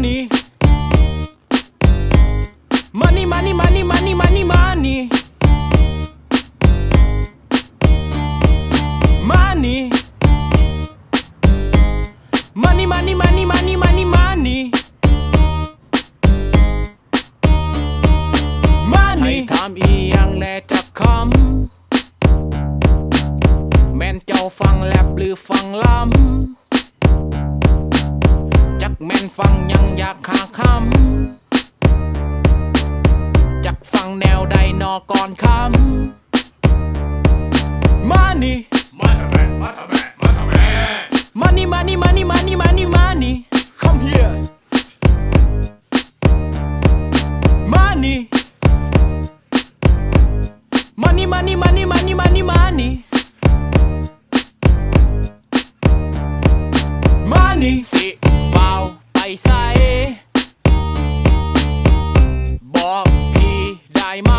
money money money money money money money money money money money money money money ให้ถามอีหยังแน่จักคำแม่นเจ้าฟังแลบหรือฟังลำ แม่นฟังยังอยากหาคำจากฟังแนวใดนอก่อนคำมานี่ นิ่งสิเฝ้าไปใส่บอกพี่ได้ไหม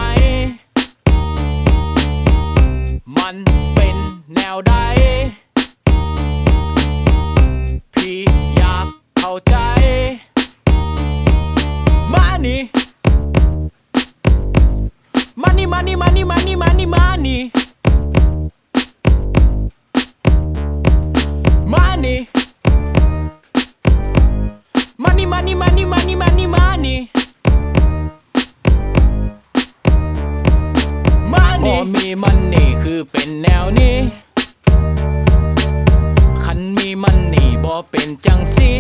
พอมีมันนี่คือเป็นแนวนี้ คันมีมันนี่บ่เป็นจังสิ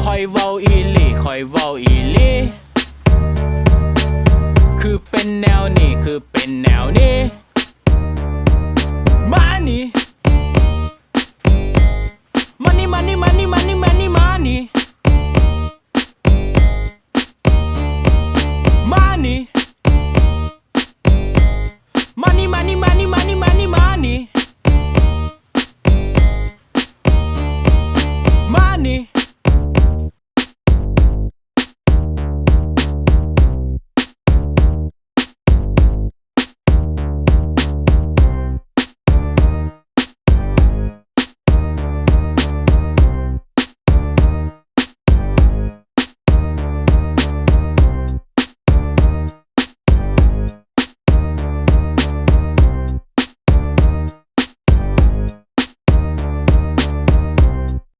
คอยเว้าอีลี่คอยเว้าอีลี่คือเป็นแนวนี้คือเป็นแนวนี้ มานี่ มานี่มานี่มา